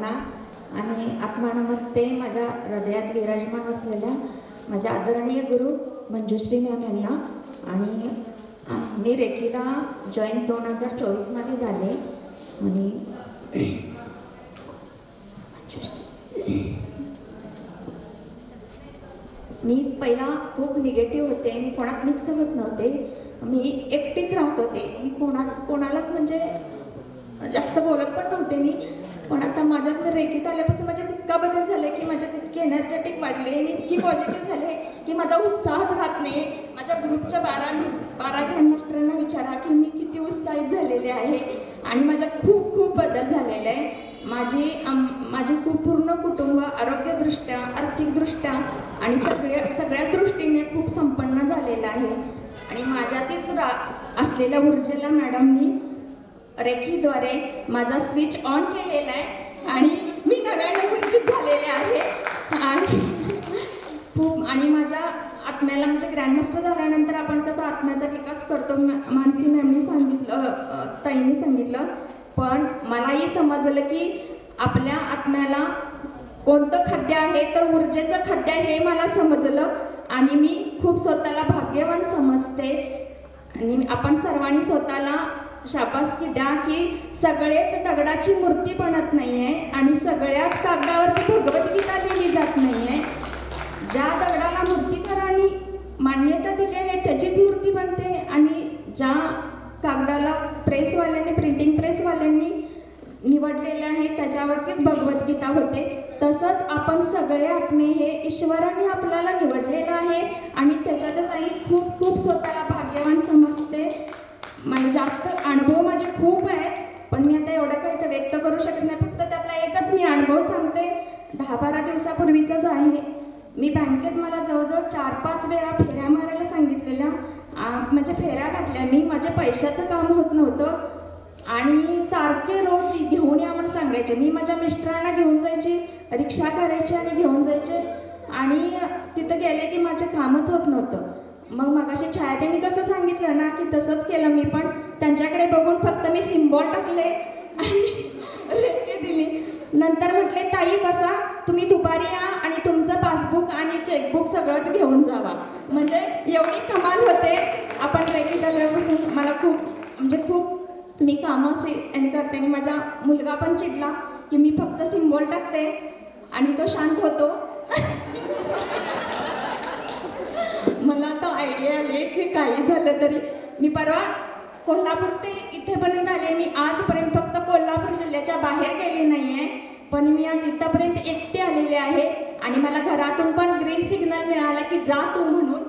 सर्वांना आणि आत्मा नमस्ते माझ्या हृदयात विराजमान असलेल्या माझ्या आदरणीय गुरु मंजुश्री मॅम यांना. आणि मी रेकीला जॉईन दोन हजार चोवीसमध्ये झाले. आणि मी पहिला खूप निगेटिव्ह होते. मी कोणात मिक्स होत नव्हते. मी एकटीच राहत होते. मी कोणा कोणालाच म्हणजे जास्त बोलत पण नव्हते मी. पण आता माझ्यात रेखीत आल्यापासून माझ्यात इतका बदल झाला की माझ्यात इतकी एनर्जेटिक वाढले आणि इतकी पॉझिटिव्ह झाले की माझा उत्साहच राहत नाही माझ्या ग्रुपच्या बारा बारा ग्रँडमास्टरांना विचारा की मी किती उत्साहित झालेले आहे आणि माझ्यात खूप खूप बदल झालेला आहे माझी आम- खूप पूर्ण कुटुंब आरोग्यदृष्ट्या आर्थिकदृष्ट्या आणि सगळ्या सगळ्या दृष्टीने खूप संपन्न झालेलं आहे. आणि माझ्यातच रा असलेल्या ऊर्जेला मॅडमनी रेखीद्वारे माझा स्विच ऑन केलेला आहे आणि मी नव्याने झालेले आहे. आणि खूप आणि माझ्या आत्म्याला म्हणजे ग्रँडमास्टर झाल्यानंतर आपण कसं आत्म्याचा विकास करतो मानसी मॅमनी सांगितलं ताईंनी सांगितलं. पण मलाही समजलं की आपल्या आत्म्याला कोणतं खाद्य आहे तर ऊर्जेचं खाद्य हे मला समजलं. आणि मी खूप स्वतःला भाग्यवान समजते. आणि आपण सर्वांनी स्वतःला शाबासकी द्या की सगळेच दगडाची मूर्ती बनत नाही आहे आणि सगळ्याच कागदावरती भगवद्गीता लिहिली जात नाही आहे ज्या दगडाला मूर्तिकारांनी मान्यता दिली आहे त्याचीच मूर्ती बनते आणि ज्या कागदाला प्रेसवाल्यांनी प्रिंटिंग प्रेसवाल्यांनी निवडलेले आहे त्याच्यावरतीच भगवद्गीता होते. तसंच आपण सगळे आत्मे हे ईश्वराने आपल्याला निवडलेलं आहे आणि त्याच्यातच आई खूप खूप स्वतःला भाग्यवान समजते. मला जास्त अनुभव माझे खूप आहेत पण मी आता एवढं काही तर व्यक्त करू शकत नाही. फक्त त्यातला एकच मी अनुभव सांगते. दहा बारा दिवसापूर्वीचाच आहे. मी बँकेत मला जवळजवळ चार पाच वेळा फेऱ्या मारायला सांगितलेल्या. म्हणजे फेऱ्या घातल्या मी. माझ्या पैशाचं काम होत नव्हतं. आणि सारखे रोज घेऊन या म्हणून सांगायचे. मी माझ्या मिस्टरांना घेऊन जायची रिक्षा करायची आणि घेऊन जायचे. आणि तिथं गेले की माझे कामच होत नव्हतं. मग मगाशी छायाताईंनी कसं सांगितलं ना की तसंच केलं मी पण. त्यांच्याकडे बघून फक्त मी सिम्बॉल टाकले आणि रेखे दिली. नंतर म्हटले ताई बसा. तुम्ही दुपारी या आणि तुमचं पासबुक आणि चेकबुक सगळंच घेऊन जावा. म्हणजे एवढी कमाल होते. आपण रेखीत दल्यापासून मला खूप म्हणजे खूप मी कामं अशी करते. आणि माझा मुलगा पण चिडला की मी फक्त सिम्बॉल टाकते आणि तो शांत होतो मला आता आयडिया आली की काही झालं तरी. मी परवा कोल्हापूर ते इथेपर्यंत आले मी आजपर्यंत फक्त कोल्हापूर जिल्ह्याच्या बाहेर गेले नाही आहे पण मी आज इथंपर्यंत एकटी आलेले आहे. आणि मला घरातून पण ग्रीन सिग्नल मिळाला की जा तू म्हणून.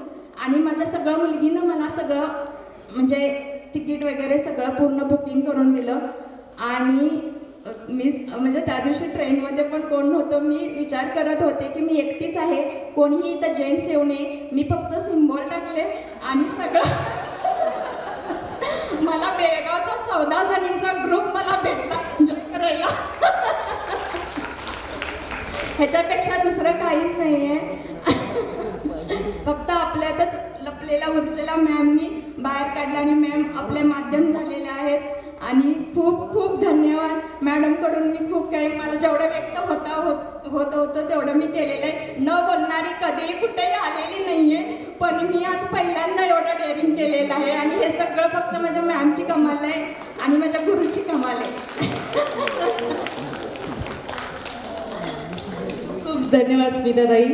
आणि माझ्या सगळं मुलगीनं मला सगळं म्हणजे तिकीट वगैरे सगळं पूर्ण बुकिंग करून दिलं. आणि मी म्हणजे त्या दिवशी ट्रेनमध्ये पण कोण नव्हतं मी विचार करत होते की मी एकटीच आहे कोणीही इथं जेंट्स येऊ नये मी फक्त सिम्बॉल टाकले आणि सगळं. मला बेळगावचा चौदा जणींचा ग्रुप मला भेटला एन्जॉय करायला. ह्याच्यापेक्षा दुसरं काहीच नाही आहे फक्त आपल्यातच लपलेल्या उर्जेला मॅमनी बाहेर काढला आणि मॅम आपले माध्यम झालेले आहेत. आणि खूप खूप धन्यवाद. मॅडमकडून मी खूप काही मला जेवढं व्यक्त होता होत होत होतं तेवढं मी केलेलं आहे. न बोलणारी कधीही कुठेही आलेली नाही आहे पण मी आज पहिल्यांदा एवढं डेअरिंग केलेलं आहे आणि हे सगळं फक्त माझ्या मॅमची कमाल आहे आणि माझ्या गुरुची कमाल आहे. खूप धन्यवाद स्मिताताई.